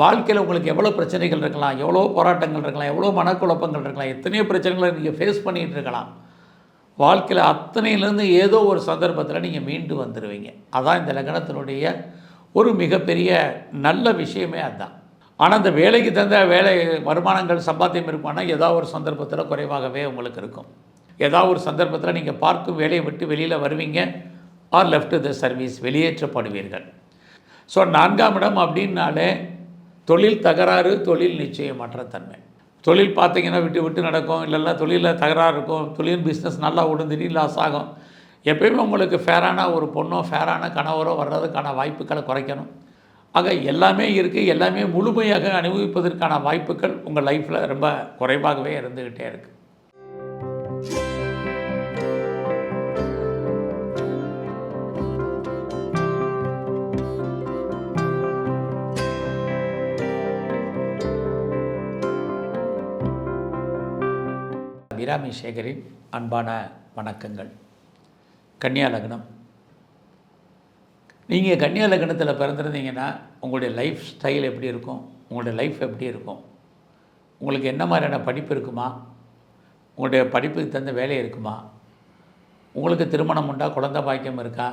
வாழ்க்கையில் உங்களுக்கு எவ்வளோ பிரச்சனைகள் இருக்கலாம் எவ்வளோ போராட்டங்கள் இருக்கலாம் எவ்வளோ மனக்குழப்பங்கள் இருக்கலாம் எத்தனையோ பிரச்சனைகளை நீங்கள் ஃபேஸ் பண்ணிகிட்டு இருக்கலாம். வாழ்க்கையில் அத்தனையிலேருந்து ஏதோ ஒரு சந்தர்ப்பத்தில் நீங்கள் மீண்டு வந்துடுவீங்க அதான் இந்த லக்னத்தினுடைய ஒரு மிகப்பெரிய நல்ல விஷயமே அதுதான் ஆனால் இந்த வேலைக்கு தகுந்த வேலை வருமானங்கள் சம்பாத்தியம் இருக்குமானா ஏதாவது ஒரு சந்தர்ப்பத்தில் குறைவாகவே உங்களுக்கு இருக்கும். ஏதாவது ஒரு சந்தர்ப்பத்தில் நீங்கள் பார்க்கும் வேலையை விட்டு வெளியில் வருவீங்க. ஆர் லெஃப்ட் த சர்வீஸ் வெளியேற்றப்படுவீர்கள். ஸோ நான்காம் இடம் அப்படின்னாலே தொழில் தகராறு தொழில் நிச்சயமற்ற தன்மை. தொழில் பார்த்தீங்கன்னா விட்டு விட்டு நடக்கும். இல்லைன்னா தொழிலில் தகராறு இருக்கும். தொழில் பிஸ்னஸ் நல்லா ஓடும் லாஸ் ஆகும். எப்பயுமே உங்களுக்கு ஃபேரான ஒரு பொண்ணோ ஃபேரான கணவரோ வர்றதுக்கான வாய்ப்புகளை குறைக்கணும். ஆக எல்லாமே இருக்குது எல்லாமே முழுமையாக அனுபவிப்பதற்கான வாய்ப்புகள் உங்கள் லைஃப்பில் ரொம்ப குறைவாகவே இருந்துக்கிட்டே இருக்குது அபிராமி சேகரின் அன்பான வணக்கங்கள். கன்னியா லக்னம். நீங்கள் கன்னியா லக்னத்தில் பிறந்திருந்தீங்கன்னா உங்களுடைய லைஃப் ஸ்டைல் எப்படி இருக்கும்? உங்களுடைய லைஃப் எப்படி இருக்கும்? உங்களுக்கு என்ன மாதிரியான படிப்பு இருக்குமா? உங்களுடைய படிப்புக்கு தகுந்த வேலை இருக்குமா? உங்களுக்கு திருமணம் உண்டா? குழந்தை பாக்கியம் இருக்கா?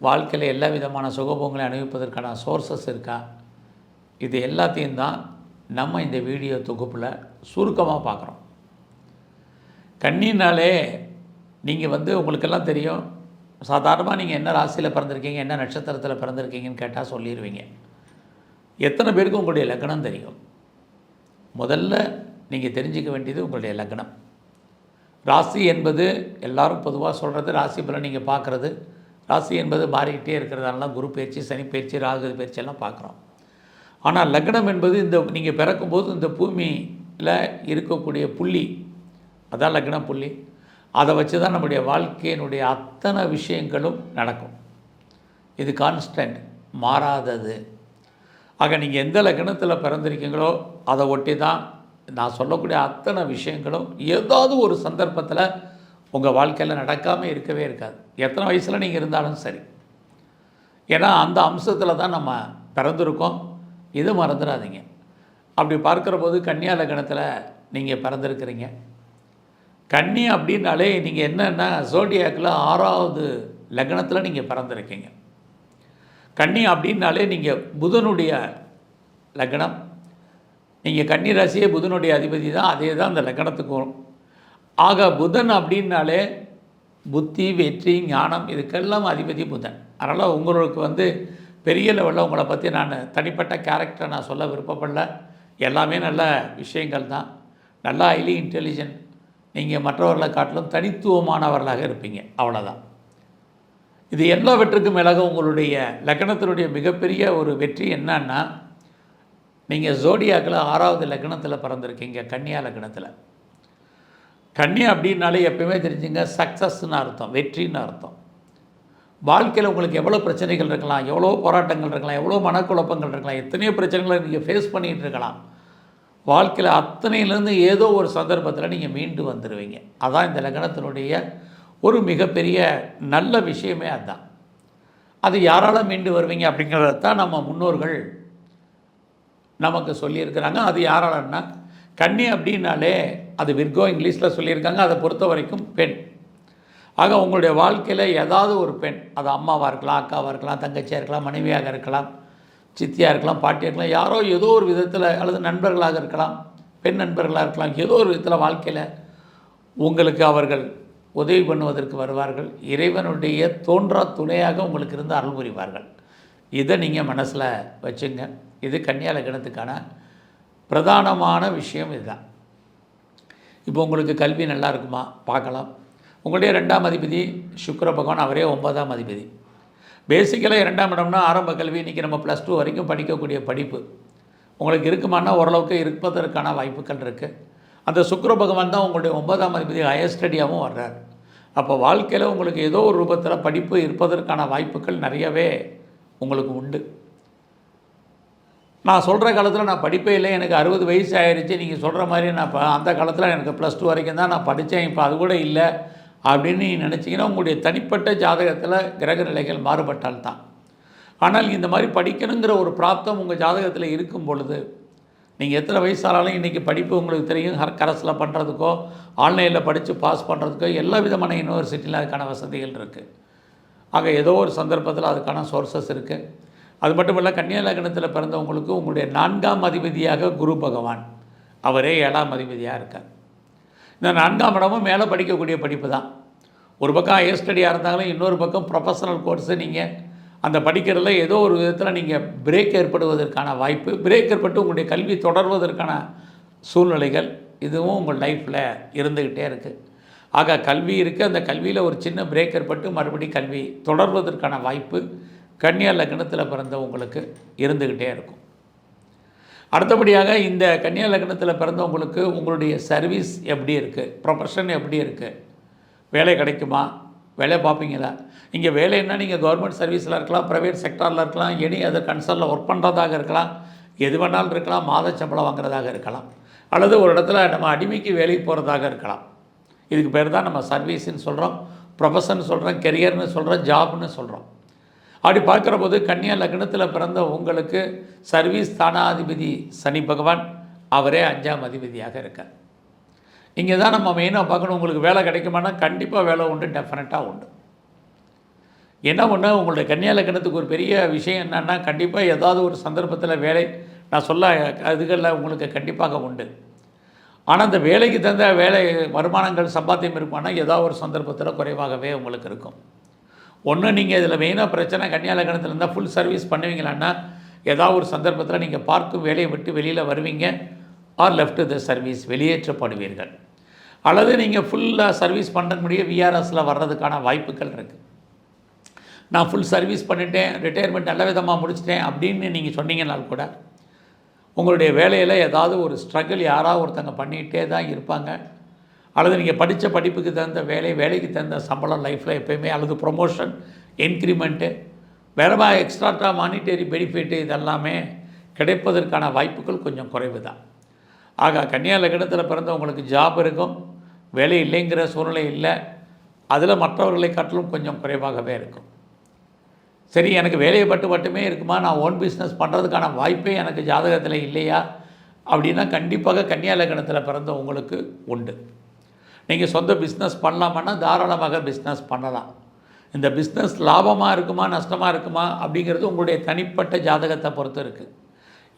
வாழ்க்கையில் எல்லா விதமான சுகபோகங்களை அனுபவிப்பதற்கான சோர்சஸ் இருக்கா? இது எல்லாத்தையும் தான் நம்ம இந்த வீடியோ தொகுப்பில் சுருக்கமாக பார்க்குறோம். கண்ணினாலே நீங்கள் வந்து உங்களுக்கெல்லாம் தெரியும். சாதாரணமாக நீங்கள் என்ன ராசியில் பிறந்திருக்கீங்க என்ன நட்சத்திரத்தில் பிறந்திருக்கீங்கன்னு கேட்டால் சொல்லிடுவீங்க எத்தனை பேருக்கு உங்களுடைய லக்னம் தெரியும்? முதல்ல நீங்கள் தெரிஞ்சிக்க வேண்டியது உங்களுடைய லக்னம். ராசி என்பது எல்லாரும் பொதுவாக சொல்கிறது ராசி பலன் நீங்கள் பார்க்குறது ராசி என்பது மாறிக்கிட்டே இருக்கிறதாலலாம் குரு பயிற்சி சனி பயிற்சி ராகு பயிற்சி எல்லாம் பார்க்குறோம் ஆனால் லக்னம் என்பது இந்த நீங்கள் பிறக்கும்போது இந்த பூமியில் இருக்கக்கூடிய புள்ளி அதான் லக்ன புள்ளி. அதை வச்சு தான் நம்முடைய வாழ்க்கையினுடைய அத்தனை விஷயங்களும் நடக்கும். இது கான்ஸ்டன்ட் மாறாதது. ஆக நீங்கள் எந்த லக்னத்தில் பிறந்திருக்கீங்களோ அதை ஒட்டி தான் நான் சொல்லக்கூடிய அத்தனை விஷயங்களும் ஏதாவது ஒரு சந்தர்ப்பத்தில் உங்கள் வாழ்க்கையில் நடக்காமல் இருக்கவே இருக்காது. எத்தனை வயசில் நீங்கள் இருந்தாலும் சரி. ஏன்னா அந்த அம்சத்தில் தான் நம்ம பிறந்திருக்கோம். இது மறந்துடாதீங்க. அப்படி பார்க்குற போது கன்னியா லக்னத்தில் நீங்கள் பிறந்திருக்கிறீங்க. கன்னி அப்படின்னாலே நீங்கள் என்னென்னா சோடியாக்கில் ஆறாவது லக்னத்தில் நீங்கள் பிறந்திருக்கீங்க. கன்னி அப்படின்னாலே நீங்கள் புதனுடைய லக்னம். நீங்கள் கன்னி ராசியே புதனுடைய அதிபதி தான் அதே தான் அந்த லக்னத்துக்கும் ஆக புதன் அப்படின்னாலே புத்தி வெற்றி ஞானம் இதுக்கெல்லாம் அதிபதி புதன். அதனால் உங்களுக்கு வந்து பெரிய லெவலில் உங்களை பற்றி நான் தனிப்பட்ட கேரக்டரை நான் சொல்ல விருப்பப்படல. எல்லாமே நல்ல விஷயங்கள் தான். நல்லா ஹைலி இன்டெலிஜென்ட் நீங்கள் மற்றவர்களை காட்டிலும் தனித்துவமானவர்களாக இருப்பீங்க. அவ்வளோதான் இது எல்லாவற்றுக்கும் மேலாக உங்களுடைய லக்னத்தினுடைய மிகப்பெரிய ஒரு வெற்றி என்னன்னா நீங்கள் ஜோடியாக்கில் ஆறாவது லக்னத்தில் பிறந்திருக்கீங்க கன்னியா லக்னத்தில் கன்னியா அப்படின்னாலே எப்பயுமே தெரிஞ்சுங்க சக்ஸஸ்ன்னு அர்த்தம் வெற்றின்னு அர்த்தம். வாழ்க்கையில் உங்களுக்கு எவ்வளோ பிரச்சனைகள் இருக்கலாம் எவ்வளோ போராட்டங்கள் இருக்கலாம் எவ்வளோ மனக்குழப்பங்கள் இருக்கலாம் எத்தனையோ பிரச்சனைகளை நீங்கள் ஃபேஸ் பண்ணிகிட்டு இருக்கலாம். வாழ்க்கையில் அத்தனையிலேருந்து ஏதோ ஒரு சந்தர்ப்பத்தில் நீங்கள் மீண்டு வந்துடுவீங்க அதான் இந்த லக்னத்தினுடைய ஒரு மிகப்பெரிய நல்ல விஷயமே அதுதான் அது யாரால் மீண்டு வருவீங்க அப்படிங்கிறத தான் நம்ம முன்னோர்கள் நமக்கு சொல்லியிருக்கிறாங்க. அது யாராலன்னா கன்னி அப்படின்னாலே அது விர்கோ இங்கிலீஷில் சொல்லியிருக்காங்க. அதை பொறுத்த வரைக்கும் பெண். ஆக உங்களுடைய வாழ்க்கையில் ஏதாவது ஒரு பெண் அது அம்மாவாக இருக்கலாம் அக்காவாக இருக்கலாம் தங்கச்சியாக இருக்கலாம் மனைவியாக இருக்கலாம் சித்தியாக இருக்கலாம் பாட்டியாக இருக்கலாம் யாரோ ஏதோ ஒரு விதத்தில் அல்லது நண்பர்களாக இருக்கலாம் பெண் நண்பர்களாக இருக்கலாம் ஏதோ ஒரு விதத்தில் வாழ்க்கையில் உங்களுக்கு அவர்கள் உதவி பண்ணுவதற்கு வருவார்கள். இறைவனுடைய தோன்றா துணையாக உங்களுக்கு இருந்து அருள் புரிவார்கள். இதை நீங்கள் மனசில் வச்சுங்க. இது கன்னியா லக்னத்துக்கான பிரதானமான விஷயம் இதுதான். இப்போ உங்களுக்கு கல்வி நல்லா இருக்குமா? பார்க்கலாம். உங்களுடைய ரெண்டாம் அதிபதி சுக்கர பகவான் அவரே ஒன்பதாம் அதிபதி. பேசிக்கலாக இரண்டாம் இடம்னா ஆரம்ப கல்வி இன்றைக்கி நம்ம ப்ளஸ் டூ வரைக்கும் படிக்கக்கூடிய படிப்பு. உங்களுக்கு இருக்குமானா ஓரளவுக்கு இருப்பதற்கான வாய்ப்புகள் இருக்குது அந்த சுக்கர பகவான் தான் உங்களுடைய ஒன்பதாம் அதிபதி ஹையர் ஸ்டடியாகவும் வர்றார். அப்போ வாழ்க்கையில் உங்களுக்கு ஏதோ ஒரு ரூபத்தில் படிப்பு இருப்பதற்கான வாய்ப்புகள் நிறையவே உங்களுக்கு உண்டு. நான் சொல்கிற காலத்தில் நான் படிப்பே இல்லை எனக்கு அறுபது வயசு ஆயிடுச்சு நீங்கள் சொல்கிற மாதிரி நான் இப்போ அந்த காலத்தில் எனக்கு ப்ளஸ் டூ வரைக்கும் தான் நான் படித்தேன் இப்போ அது கூட இல்லை. அப்படின்னு நீ நினச்சிங்கன்னா உங்களுடைய தனிப்பட்ட ஜாதகத்தில் கிரக நிலைகள் மாறுபட்டால் தான். ஆனால் இந்த மாதிரி படிக்கணுங்கிற ஒரு பிராப்தம் உங்கள் ஜாதகத்தில் இருக்கும் பொழுது நீங்கள் எத்தனை வயசானாலும் இன்றைக்கி படிப்பு உங்களுக்கு தெரியும் கரஸில் பண்ணுறதுக்கோ ஆன்லைனில் படித்து பாஸ் பண்ணுறதுக்கோ எல்லா விதமான யூனிவர்சிட்டியில் அதுக்கான வசதிகள் இருக்குது ஆக ஏதோ ஒரு சந்தர்ப்பத்தில் அதுக்கான சோர்சஸ் இருக்குது அது மட்டும் இல்லை கன்னியாலகணத்தில் பிறந்தவங்களுக்கு உங்களுடைய நான்காம் அதிபதியாக குரு பகவான். அவரே ஏழாம் அதிபதியாக இருக்கார். இந்த நான்காம் இடமும் மேலே படிக்கக்கூடிய படிப்பு தான். ஒரு பக்கம் ஹையர் ஸ்டடியாக இருந்தாலும் இன்னொரு பக்கம் ப்ரொஃபஷனல் கோர்ஸு நீங்கள் அந்த படிக்கிறதுல ஏதோ ஒரு விதத்தில் நீங்கள் பிரேக் ஏற்படுவதற்கான வாய்ப்பு பிரேக் ஏற்பட்டு உங்களுடைய கல்வி தொடர்வதற்கான சூழ்நிலைகள் இதுவும் உங்கள் லைஃப்பில் இருந்துக்கிட்டே இருக்குது ஆக கல்வி இருக்குது அந்த கல்வியில் ஒரு சின்ன பிரேக் ஏற்பட்டு மறுபடி கல்வி தொடர்வதற்கான வாய்ப்பு கன்னியா லக்னத்தில் பிறந்த உங்களுக்கு இருந்துக்கிட்டே இருக்கும். அடுத்தபடியாக இந்த கன்னியா லக்னத்தில் பிறந்தவங்களுக்கு உங்களுடைய சர்வீஸ் எப்படி இருக்குது ப்ரொஃபஷன் எப்படி இருக்குது வேலை கிடைக்குமா? வேலை பார்ப்பீங்களா? இங்கே வேலைன்னா நீங்கள் கவர்மெண்ட் சர்வீஸில் இருக்கலாம் ப்ரைவேட் செக்டாரில் இருக்கலாம் எனி அதர் கன்சர்னில் ஒர்க் பண்ணுறதாக இருக்கலாம் எது வேணாலும் இருக்கலாம் மாத சம்பளம் வாங்குறதாக இருக்கலாம் அல்லது ஒரு இடத்துல நம்ம அடிமைக்கு வேலைக்கு போகிறதாக இருக்கலாம். இதுக்கு பேர் தான் நம்ம சர்வீஸ்ன்னு சொல்கிறோம் ப்ரொஃபஷன் சொல்கிறோம் கெரியர்னு சொல்கிறோம் ஜாப்னு சொல்கிறோம் அப்படி பார்க்குற போது கன்னியா லக்னத்தில் பிறந்த உங்களுக்கு சர்வீஸ் தானாதிபதி சனி பகவான் அவரே அஞ்சாம் அதிபதியாக இருக்கார். இங்கே தான் நம்ம மெயினாக பார்க்கணும் உங்களுக்கு வேலை கிடைக்குமானா கண்டிப்பாக வேலை உண்டு டெஃபினட்டாக உண்டு. என்ன ஒன்று உங்களுடைய கன்னியா லக்னத்துக்கு ஒரு பெரிய விஷயம் என்னென்னா கண்டிப்பாக ஏதாவது ஒரு சந்தர்ப்பத்தில் வேலை நான் சொல்ல அதுகளில் உங்களுக்கு கண்டிப்பாக உண்டு. ஆனால் அந்த வேலைக்கு தகுந்த வேலை வருமானங்கள் சம்பாத்தியம் இருக்குமானா ஏதாவது ஒரு சந்தர்ப்பத்தில் குறைவாகவே உங்களுக்கு இருக்கும். ஒன்று நீங்கள் இதில் மெயினாக பிரச்சனை கன்னியா லக்னத்தில் இருந்தால் ஃபுல் சர்வீஸ் பண்ணுவீங்களான்னா ஏதாவது ஒரு சந்தர்ப்பத்தில் நீங்கள் பார்க்கும் வேலையை விட்டு வெளியில் வருவீங்க ஆர் லெஃப்ட் த சர்வீஸ் வெளியேற்றப்படுவீர்கள். அல்லது நீங்கள் ஃபுல்லாக சர்வீஸ் பண்ணக்கூடிய விஆர்எஸில் வர்றதுக்கான வாய்ப்புகள் இருக்குது நான் ஃபுல் சர்வீஸ் பண்ணிட்டேன் ரிட்டையர்மெண்ட் நல்ல விதமாக முடிச்சிட்டேன் அப்படின்னு நீங்கள் சொன்னீங்கனால் கூட உங்களுடைய வேலையில் ஏதாவது ஒரு ஸ்ட்ரகிள் யாராவது ஒருத்தங்க பண்ணிகிட்டே தான் இருப்பாங்க. அல்லது நீங்கள் படித்த படிப்புக்கு தகுந்த வேலை வேலைக்கு தகுந்த சம்பளம் லைஃப்பில் எப்போயுமே அல்லது ப்ரொமோஷன் இன்க்ரிமெண்ட்டு வேறமா எக்ஸ்ட்ராட்டா மானிட்டரி பெனிஃபிட்டு இதெல்லாமே கிடைப்பதற்கான வாய்ப்புகள் கொஞ்சம் குறைவு தான் ஆக கன்னியா லக்னத்தில் பிறந்தவங்களுக்கு ஜாப் இருக்கும். வேலை இல்லைங்கிற சூழ்நிலை இல்லை. அதில் மற்றவர்களை காட்டிலும் கொஞ்சம் குறைவாகவே இருக்கும். சரி எனக்கு வேலையை பட்டு மட்டுமே இருக்குமா? நான் ஓன் பிஸ்னஸ் பண்ணுறதுக்கான வாய்ப்பே எனக்கு ஜாதகத்தில் இல்லையா? அப்படின்னா கண்டிப்பாக கன்னியா லக்னத்தில் பிறந்த உங்களுக்கு உண்டு. நீங்கள் சொந்த பிஸ்னஸ் பண்ணலாமான்னா தாராளமாக பிஸ்னஸ் பண்ணலாம். இந்த பிஸ்னஸ் லாபமாக இருக்குமா நஷ்டமாக இருக்குமா அப்படிங்கிறது உங்களுடைய தனிப்பட்ட ஜாதகத்தை பொறுத்து இருக்குது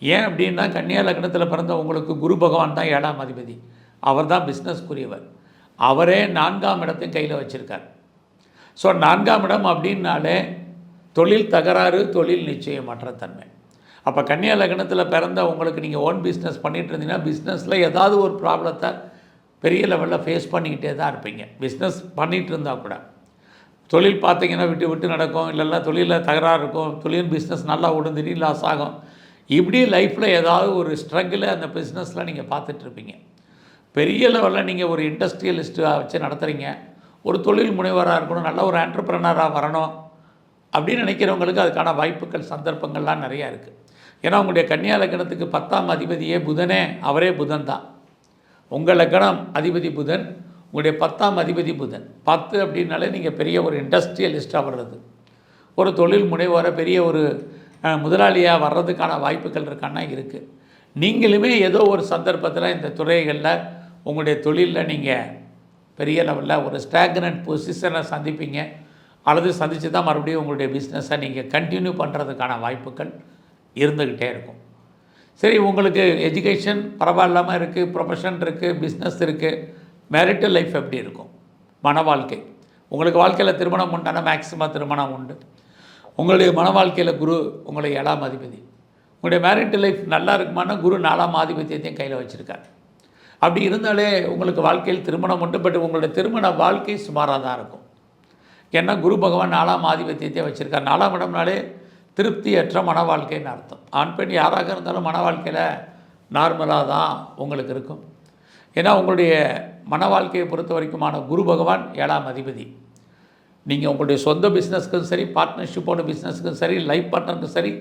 ஏன் அப்படின்னா கன்னியா லக்னத்தில் பிறந்த உங்களுக்கு குரு பகவான் தான் ஏழாம் அதிபதி. அவர் தான் பிஸ்னஸ்க்குரியவர் அவரே நான்காம் இடத்தையும் கையில் வச்சுருக்கார். ஸோ நான்காம் இடம் அப்படின்னாலே தொழில் தகராறு தொழில் நிச்சயமற்ற தன்மை. அப்போ கன்னியா லக்னத்தில் பிறந்த உங்களுக்கு நீங்கள் ஓன் பிஸ்னஸ் பண்ணிகிட்டு இருந்தீங்கன்னா பிஸ்னஸில் ஏதாவது ஒரு ப்ராப்ளத்தை பெரிய லெவலில் ஃபேஸ் பண்ணிக்கிட்டே தான் இருப்பீங்க. பிஸ்னஸ் பண்ணிகிட்டு இருந்தால் கூட. தொழில் பார்த்தீங்கன்னா விட்டு விட்டு நடக்கும். இல்லைன்னா தொழிலில் தகராறு இருக்கும். தொழில் பிஸ்னஸ் நல்லா ஓடும் திடீர்னு லாஸ் ஆகும். இப்படி லைஃப்பில் ஏதாவது ஒரு ஸ்ட்ரகிளை அந்த பிஸ்னஸில் நீங்கள் பார்த்துட்ருப்பீங்க பெரிய லெவலில் நீங்கள் ஒரு இண்டஸ்ட்ரியலிஸ்ட்டாக வச்சு நடத்துகிறீங்க ஒரு தொழில் முனைவராக இருக்கணும் நல்ல ஒரு ஆண்டர்பிரனராக வரணும் அப்படின்னு நினைக்கிறவங்களுக்கு அதுக்கான வாய்ப்புகள் சந்தர்ப்பங்கள்லாம் நிறையா இருக்குது ஏன்னா உங்களுடைய கன்னியா லக்கணத்துக்கு பத்தாம் அதிபதியே புதனே அவரே புதன் தான். உங்கள் லக்கணம் அதிபதி புதன் உங்களுடைய பத்தாம் அதிபதி புதன். பத்து அப்படின்னாலே நீங்கள் பெரிய ஒரு இண்டஸ்ட்ரியலிஸ்ட்டாக வர்றது. ஒரு தொழில் முனைவோர பெரிய ஒரு முதலாளியாக வர்றதுக்கான வாய்ப்புகள் இருக்கான்னா இருக்குது நீங்களுமே ஏதோ ஒரு சந்தர்ப்பத்தில் இந்த துறைகளில் உங்களுடைய தொழிலில் நீங்கள் பெரிய லெவலில் ஒரு ஸ்டாக்னன்ட் பொசிஷனை சந்திப்பீங்க. அல்லது சந்தித்து தான் மறுபடியும் உங்களுடைய பிஸ்னஸை நீங்கள் கண்டினியூ பண்ணுறதுக்கான வாய்ப்புகள் இருந்துக்கிட்டே இருக்கும். சரி உங்களுக்கு எஜுகேஷன் பரவாயில்லாமல் இருக்குது ப்ரொஃபஷன் இருக்குது பிஸ்னஸ் இருக்குது மேரிட்டல் லைஃப் எப்படி இருக்கும்? மன வாழ்க்கை. உங்களுக்கு வாழ்க்கையில் திருமணம் உண்டான மேக்ஸிமம் திருமணம் உண்டு. உங்களுடைய மன வாழ்க்கையில் குரு உங்களுடைய ஏழாம் அதிபதி. உங்களுடைய மேரிட்டல் லைஃப் நல்லா இருக்குமானா குரு நாலாம் ஆதிபத்தியத்தையும் கையில் வச்சுருக்காரு. அப்படி இருந்தாலே உங்களுக்கு வாழ்க்கையில் திருமணம் உண்டு பட் உங்களுடைய திருமண வாழ்க்கை சுமாராக தான் இருக்கும். ஏன்னா குரு பகவான் நாலாம் ஆதிபத்தியத்தை வச்சுருக்கார். நாலாம் இடம்னாலே திருப்தியற்ற மன வாழ்க்கைன்னு அர்த்தம். ஆண் பெண் யாராக இருந்தாலும் மன வாழ்க்கையில் நார்மலாக தான் உங்களுக்கு இருக்கும். ஏன்னா உங்களுடைய மன வாழ்க்கையை பொறுத்த வரைக்குமான குரு பகவான் ஏழாம் அதிபதி. நீங்கள் உங்களுடைய சொந்த பிஸ்னஸ்க்கும் சரி பார்ட்னர்ஷிப்போட பிஸ்னஸ்க்கும் சரி லைஃப் பார்ட்னருக்கும் சரி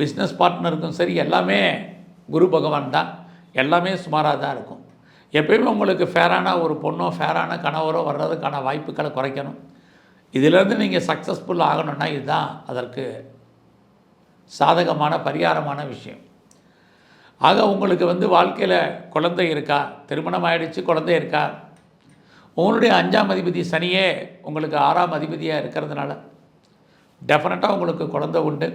பிஸ்னஸ் பார்ட்னருக்கும் சரி எல்லாமே குரு பகவான் தான். எல்லாமே சுமாராக தான் இருக்கும். எப்பயுமே உங்களுக்கு ஃபேரான ஒரு பொண்ணோ ஃபேரான கணவரோ வர்றதுக்கான வாய்ப்புகளை குறைக்கணும். இதிலேருந்து நீங்கள் சக்ஸஸ்ஃபுல் ஆகணும்னா இதுதான் அதற்கு சாதகமான பரிகாரமான விஷயம். ஆக உங்களுக்கு வந்து வாழ்க்கையில் குழந்தை இருக்கா? திருமணம் ஆகிடுச்சு குழந்தை இருக்கா? உங்களுடைய அஞ்சாம் அதிபதி சனியே உங்களுக்கு ஆறாம் அதிபதியாக இருக்கிறதுனால டெஃபினட்டாக உங்களுக்கு குழந்தை உண்டு.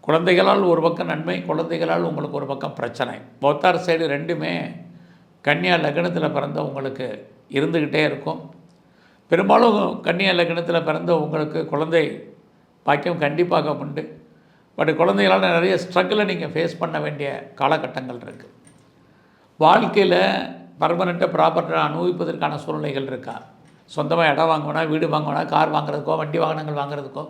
குழந்தைகளால் ஒரு பக்கம் நன்மை குழந்தைகளால் உங்களுக்கு ஒரு பக்கம் பிரச்சனை. போத்தார் சைடு ரெண்டுமே கன்னியா லக்னத்தில் பிறந்த உங்களுக்கு இருந்துக்கிட்டே இருக்கும். பெரும்பாலும் கன்னியா லக்னத்தில் பிறந்த உங்களுக்கு குழந்தை பாக்கியம் கண்டிப்பாக உண்டு. பட் குழந்தைகளால் நிறைய ஸ்ட்ரகிளை நீங்கள் ஃபேஸ் பண்ண வேண்டிய காலகட்டங்கள் இருக்குது வாழ்க்கையில் பர்மனெண்ட்டாக ப்ராப்பர்ட்டியை அனுபவிப்பதற்கான சூழ்நிலைகள் இருக்கா? சொந்தமாக இடம் வாங்கினா வீடு வாங்கினா கார் வாங்குறதுக்கோ வண்டி வாகனங்கள் வாங்குறதுக்கோ?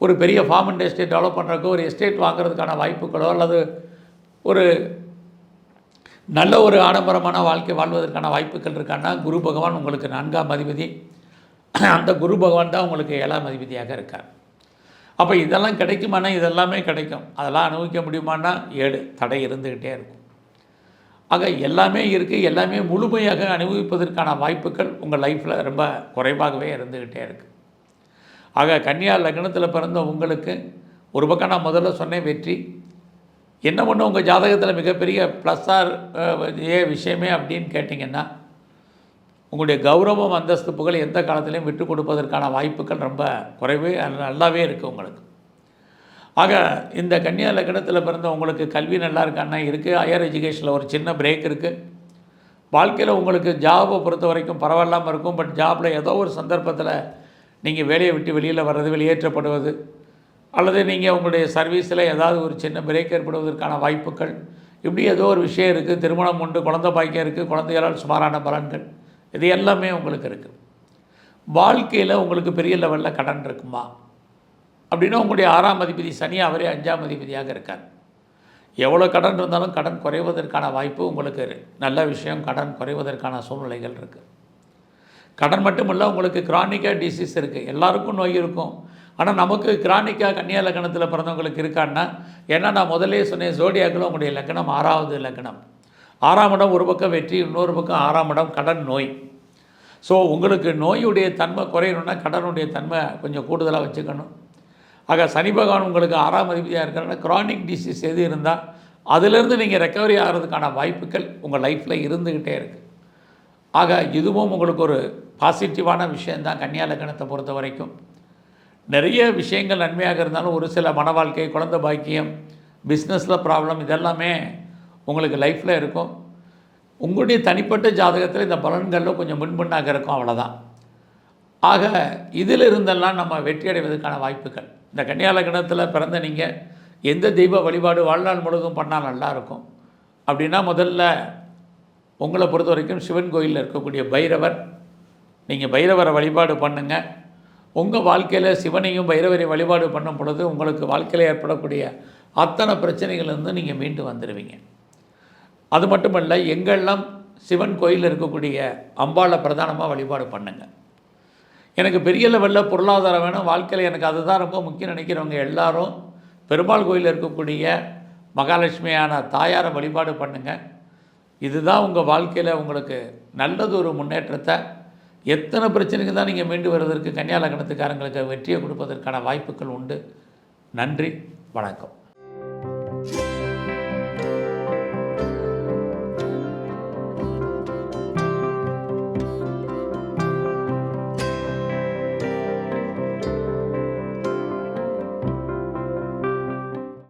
ஒரு பெரிய ஃபார்ம் அண்ட் எஸ்டேட் டெவலப் பண்ணுறதுக்கோ ஒரு எஸ்டேட் வாங்குறதுக்கான வாய்ப்புகளோ அல்லது ஒரு நல்ல ஒரு ஆடம்பரமான வாழ்க்கை வாழ்வதற்கான வாய்ப்புகள் இருக்கான்னா குரு பகவான் உங்களுக்கு நான்காம் அதிபதி. அந்த குரு பகவான் தான் உங்களுக்கு ஏழாம் அதிபதியாக இருக்கார். அப்போ இதெல்லாம் கிடைக்குமானா? இதெல்லாமே கிடைக்கும். அதெல்லாம் அனுபவிக்க முடியுமானா ஏழு தடை இருந்துக்கிட்டே இருக்கும். ஆக எல்லாமே இருக்குது எல்லாமே முழுமையாக அனுபவிப்பதற்கான வாய்ப்புகள் உங்கள் லைஃப்பில் ரொம்ப குறைவாகவே இருந்துக்கிட்டே இருக்குது ஆக கன்னியா லக்னத்தில் பிறந்த உங்களுக்கு ஒரு பக்கம் நான் முதல்ல சொன்னேன் வெற்றி என்ன ஒன்று உங்கள் ஜாதகத்தில் மிகப்பெரிய ப்ளஸ்ஸார் ஏ விஷயமே அப்படின்னு கேட்டிங்கன்னா உங்களுடைய கௌரவம் அந்தஸ்து புகழ் எந்த காலத்திலையும் விட்டு கொடுப்பதற்கான வாய்ப்புகள் ரொம்ப குறைவே நல்லாவே இருக்குது உங்களுக்கு. ஆக இந்த கன்னியா லக்னத்தில் பிறந்த உங்களுக்கு கல்வி நல்லா இருக்கான்னா இருக்குது ஹையர் எஜுகேஷனில் ஒரு சின்ன பிரேக் இருக்குது வாழ்க்கையில் உங்களுக்கு ஜாபை பொறுத்த வரைக்கும் பரவாயில்லாமல் இருக்கும் பட் ஜாபில் ஏதோ ஒரு சந்தர்ப்பத்தில் நீங்கள் வேலையை விட்டு வெளியில் வர்றது வெளியேற்றப்படுவது அல்லது நீங்கள் உங்களுடைய சர்வீஸில் ஏதாவது ஒரு சின்ன பிரேக் ஏற்படுவதற்கான வாய்ப்புகள். இப்படி ஏதோ ஒரு விஷயம் இருக்குது திருமணம் உண்டு குழந்தை பாய்க்கம் இருக்குது குழந்தைகளால் சுமாரான பலன்கள். இது எல்லாமே உங்களுக்கு இருக்குது வாழ்க்கையில் உங்களுக்கு பெரிய லெவலில் கடன் இருக்குமா? அப்படின்னா உங்களுடைய ஆறாம் அதிபதி சனி அவரே அஞ்சாம் அதிபதியாக இருக்கார். எவ்வளோ கடன் இருந்தாலும் கடன் குறைவதற்கான வாய்ப்பு உங்களுக்கு நல்ல விஷயம் கடன் குறைவதற்கான சூழ்நிலைகள் இருக்குது கடன் மட்டுமல்ல உங்களுக்கு கிரானிக்காக டிசீஸ் இருக்குது எல்லாருக்கும் நோய் இருக்கும். ஆனால் நமக்கு கிரானிக்காக கன்னியா லக்கணத்தில் பிறந்தவங்களுக்கு இருக்கான்னா ஏன்னா நான் முதலே சொன்னேன் ஜோடியாக்கில் உங்களுடைய லக்கணம் ஆறாவது லக்கணம். ஆறாம் இடம் ஒரு பக்கம் வெற்றி இன்னொரு பக்கம் ஆறாம் இடம் கடன் நோய். ஸோ உங்களுக்கு நோயுடைய தன்மை குறையணும்னா கடனுடைய தன்மை கொஞ்சம் கூடுதலாக வச்சுக்கணும். ஆக சனி பகவான் உங்களுக்கு ஆறாம் அதிபதியாக இருக்கிறனா க்ரானிக் டிசீஸ் எது இருந்தால் அதிலிருந்து நீங்கள் ரெக்கவரி ஆகிறதுக்கான வாய்ப்புகள் உங்கள் லைஃப்பில் இருந்துக்கிட்டே இருக்குது ஆக இதுவும் உங்களுக்கு ஒரு பாசிட்டிவான விஷயந்தான் கன்னியா லக்கணத்தை பொறுத்த வரைக்கும் நிறைய விஷயங்கள் நன்மையாக இருந்தாலும் ஒரு சில மன வாழ்க்கை குழந்தை பாக்கியம் பிஸ்னஸில் ப்ராப்ளம் இதெல்லாமே உங்களுக்கு லைஃப்பில் இருக்கும். உங்களுடைய தனிப்பட்ட ஜாதகத்தில் இந்த பலன்களில் கொஞ்சம் முன்பின்னாக இருக்கும் அவ்வளோதான் ஆக இதில் இருந்தெல்லாம் நம்ம வெற்றி அடைவதற்கான வாய்ப்புகள். இந்த கன்னியாலகணத்தில் பிறந்த நீங்கள் எந்த தெய்வ வழிபாடு வாழ்நாள் முழுவதும் பண்ணால் நல்லாயிருக்கும் அப்படின்னா முதல்ல உங்களை பொறுத்த வரைக்கும் சிவன் கோயிலில் இருக்கக்கூடிய பைரவர். நீங்கள் பைரவரை வழிபாடு பண்ணுங்கள் உங்கள் வாழ்க்கையில் சிவனையும் பைரவரையும் வழிபாடு பண்ணும் பொழுது உங்களுக்கு வாழ்க்கையில் ஏற்படக்கூடிய அத்தனை பிரச்சனைகள்லேருந்து நீங்கள் மீண்டு வந்துடுவீங்க அது மட்டுமல்ல எங்கெல்லாம் சிவன் கோயிலில் இருக்கக்கூடிய அம்பாளை பிரதானமாக வழிபாடு பண்ணுங்கள் எனக்கு பெரிய லெவலில் பொருளாதாரம் வேணும் வாழ்க்கையில் எனக்கு அதுதான் ரொம்ப முக்கியம் நினைக்கிறவங்க எல்லாரும் பெருமாள் கோயிலில் இருக்கக்கூடிய மகாலட்சுமியான தாயாரை வழிபாடு பண்ணுங்கள் இதுதான் உங்கள் வாழ்க்கையில் உங்களுக்கு நல்லது ஒரு முன்னேற்றத்தை எத்தனை பிரச்சனைக்கு தான் நீங்கள் மீண்டு வருவதற்கு கன்னியாலகணத்துக்காரங்களுக்கு வெற்றியை கொடுப்பதற்கான வாய்ப்புகள் உண்டு. நன்றி வணக்கம்.